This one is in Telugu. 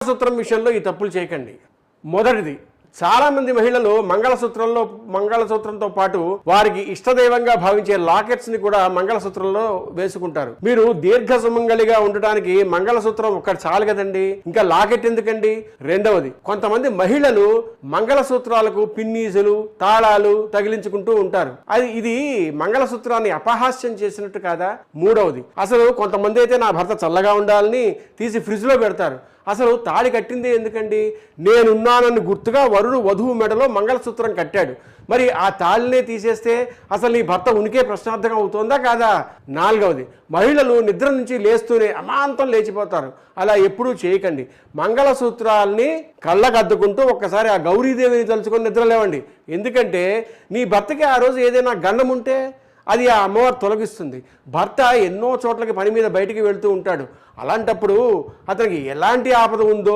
మంగళసూత్రం విషయంలో ఈ తప్పులు చేయకండి. మొదటిది చాలా మంది మహిళలు మంగళసూత్రంలో మంగళసూత్రంతో పాటు వారికి ఇష్టదైవంగా భావించే లాకెట్స్ని కూడా మంగళసూత్రంలో వేసుకుంటారు. మీరు దీర్ఘ సుమంగళిగా ఉండటానికి మంగళసూత్రం ఒక్కటి చాలు కదండి. ఇంకా లాకెట్ ఎందుకండి? రెండవది కొంతమంది మహిళలు మంగళసూత్రాలకు పిన్నీసులు తాళాలు తగిలించుకుంటూ ఉంటారు. అది ఇది మంగళసూత్రాన్ని అపహాస్యం చేసినట్టు కాదా? మూడవది అసలు కొంతమంది అయితే నా భర్త చల్లగా ఉండాలని తీసి ఫ్రిడ్జ్లో పెడతారు. అసలు తాళి కట్టింది ఎందుకండి? నేనున్నానని గుర్తుగా వరుడు వధువు మెడలో మంగళసూత్రం కట్టాడు. మరి ఆ తాళినే తీసేస్తే అసలు నీ భర్త ఉనికే ప్రశ్నార్థకం అవుతోందా కాదా? నాలుగవది మహిళలు నిద్ర నుంచి లేస్తూనే అమాంతం లేచిపోతారు. అలా ఎప్పుడూ చేయకండి. మంగళసూత్రాల్ని కళ్ళకద్దుకుంటూ ఒక్కసారి ఆ గౌరీదేవిని తలుచుకొని నిద్రలేవండి. ఎందుకంటే నీ భర్తకి ఆ రోజు ఏదైనా గండం ఉంటే అది ఆ అమ్మవారు తొలగిస్తుంది. భర్త ఎన్నో చోట్లకి పని మీద బయటికి వెళ్తూ ఉంటాడు. అలాంటప్పుడు అతనికి ఎలాంటి ఆపద ఉందో